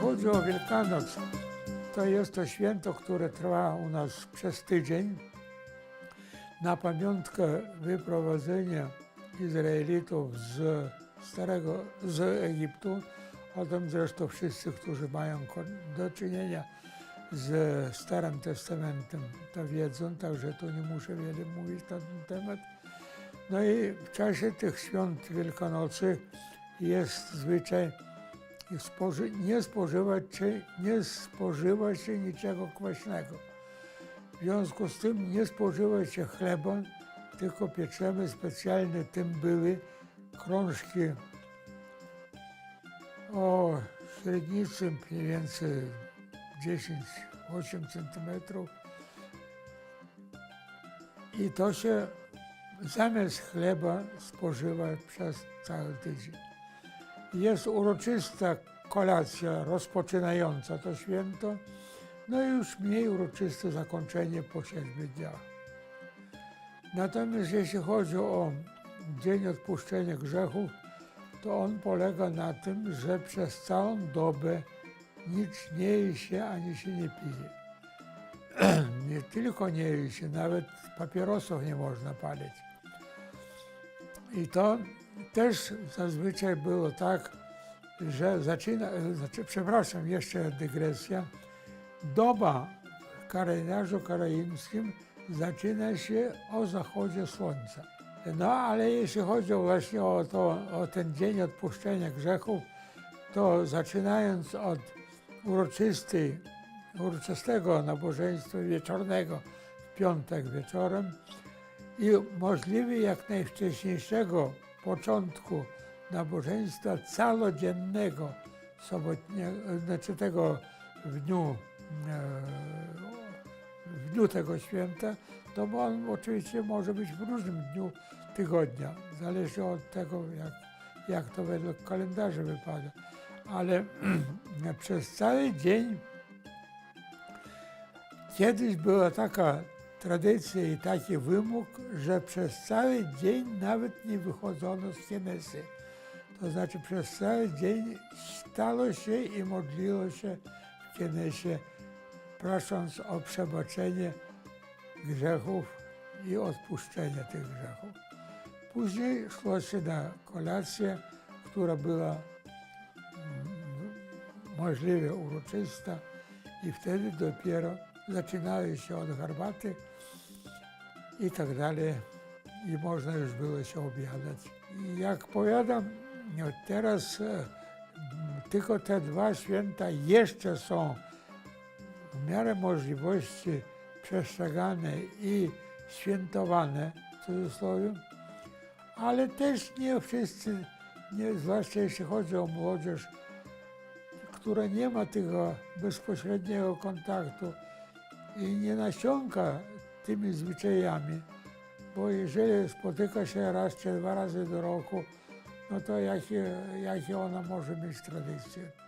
chodzi o Wielkanoc, to jest to święto, które trwa u nas przez tydzień na pamiątkę wyprowadzenia Izraelitów z Starego, z Egiptu. O tym zresztą wszyscy, którzy mają do czynienia z Starym Testamentem, to wiedzą, także tu nie muszę wiele mówić na ten temat. No i w czasie tych świąt Wielkanocy jest zwyczaj spoży, nie, spożywać się, nie spożywa się niczego kwaśnego. W związku z tym nie spożywa się chleba, tylko pieczemy specjalne tym były krążki o średnicy mniej więcej 10-8 centymetrów. I to się zamiast chleba spożywa przez cały tydzień. Jest uroczysta kolacja rozpoczynająca to święto, no i już mniej uroczyste zakończenie po siedmiu dniach. Natomiast jeśli chodzi o Dzień Odpuszczenia Grzechów, to on polega na tym, że przez całą dobę nic nie je się ani się nie pije. nie tylko nie je się, nawet papierosów nie można palić. I to też zazwyczaj było tak, że zaczyna, znaczy, przepraszam, jeszcze dygresja, doba w kalendarzu karaimskim zaczyna się o zachodzie słońca. No ale jeśli chodzi właśnie o, to, o ten dzień odpuszczenia grzechów, to zaczynając od uroczystej, uroczystego nabożeństwa wieczornego w piątek wieczorem i możliwie jak najwcześniejszego początku nabożeństwa całodziennego, sobotniego, znaczy tego w dniu, e, w dniu tego święta, to bo on oczywiście może być w różnym dniu tygodnia, zależy od tego, jak, jak to według kalendarza wypada. Ale przez cały dzień kiedyś była taka tradycja i taki wymóg, że przez cały dzień nawet nie wychodzono z Kenesy. To znaczy przez cały dzień stało się i modliło się w Kenesie, prosząc o przebaczenie grzechów i odpuszczenie tych grzechów. Później szło się na kolację, która była mm, możliwie uroczysta i wtedy dopiero zaczynały się od herbaty i tak dalej i można już było się obiadać. I jak powiadam, teraz e, tylko te dwa święta jeszcze są w miarę możliwości przestrzegane i świętowane, w cudzysłowie, ale też nie wszyscy, nie, zwłaszcza jeśli chodzi o młodzież, która nie ma tego bezpośredniego kontaktu nie nasiąka tymi zwyczajami, bo jeżeli spotyka się raz czy dwa razy do roku, no to jakie, jakie ona może mieć tradycje?